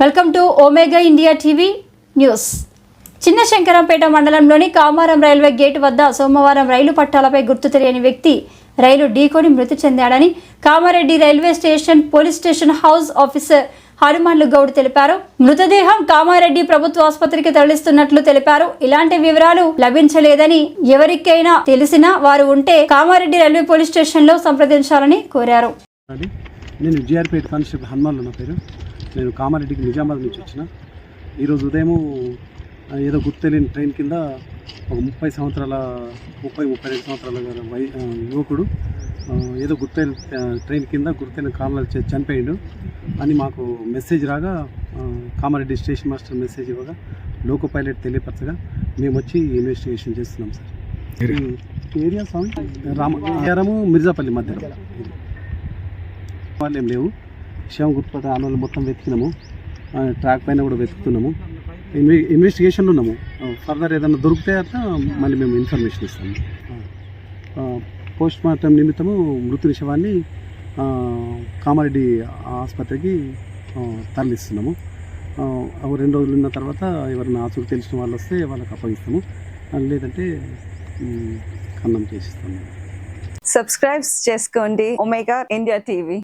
Welcome to omega India TV news. Chinna Shankarampet మండలంలోని Kamaram railway gate వద్ద సోమవారం రైలు పట్టాలపై గుర్తు తెలియని వ్యక్తి రైలు ఢీకొని మృతి చెందాడని Kamareddy railway station police station house officer Hanumanlu Goud తెలిపారు. మృతదేహం కామారెడ్డి ప్రభుత్వ ఆసుపత్రికి తరలిస్తున్నట్లు తెలిపారు. ఇలాంటి వివరాలు లభించలేదని ఎవరికైనా తెలిసినా వారు ఉంటే కామారెడ్డి రైల్వే పోలీస్ స్టేషన్లో సంప్రదించాలని కోరారు. నేను జిఆర్పేట కానిస్టేబుల్ హనుమాన్లు నా పేరు. నేను కామారెడ్డికి నిజామాబాద్ నుంచి వచ్చిన. ఈరోజు ఉదయం ఏదో గుర్తు తెలియని ట్రైన్ కింద ఒక ముప్పై సంవత్సరాల ముప్పై ముప్పై రెండు సంవత్సరాల వై యువకుడు ఏదో గుర్తు ట్రైన్ కింద గుర్తైన కారణాలు చే- చనిపోయిండు అని మాకు మెసేజ్ రాగా కామారెడ్డి స్టేషన్ మాస్టర్ మెసేజ్ ఇవ్వగా లోకో పైలట్ తెలియపరచగా మేము వచ్చి ఇన్వెస్టిగేషన్ చేస్తున్నాం సార్. ఏరియా సాంగ్ రామ మిర్జాపల్లి మధ్యలో. ఇది. వాళ్ళు ఏం లేవు. విషయం గుర్తుపట్ట ఆనవాళ్ళు మొత్తం వెతికినాము. ట్రాక్ పైన కూడా వెతుకుతున్నాము. ఇన్వె ఇన్వెస్టిగేషన్లో ఉన్నాము. ఫర్దర్ ఏదైనా దొరికితే అట్లా మళ్ళీ మేము ఇన్ఫర్మేషన్ ఇస్తాము. పోస్ట్ మార్టం నిమిత్తము మృతుని శవాన్ని కామారెడ్డి ఆసుపత్రికి తరలిస్తున్నాము. ఆ, రెండు రోజులు ఉన్న తర్వాత ఎవరైనా ఆచూరు తెలిసిన వాళ్ళు వస్తే వాళ్ళకి అప్పగిస్తాము. లేదంటే ఖండం చేసిస్తాము. సబ్స్క్రైబ్ చేసుకోండి. Omega India TV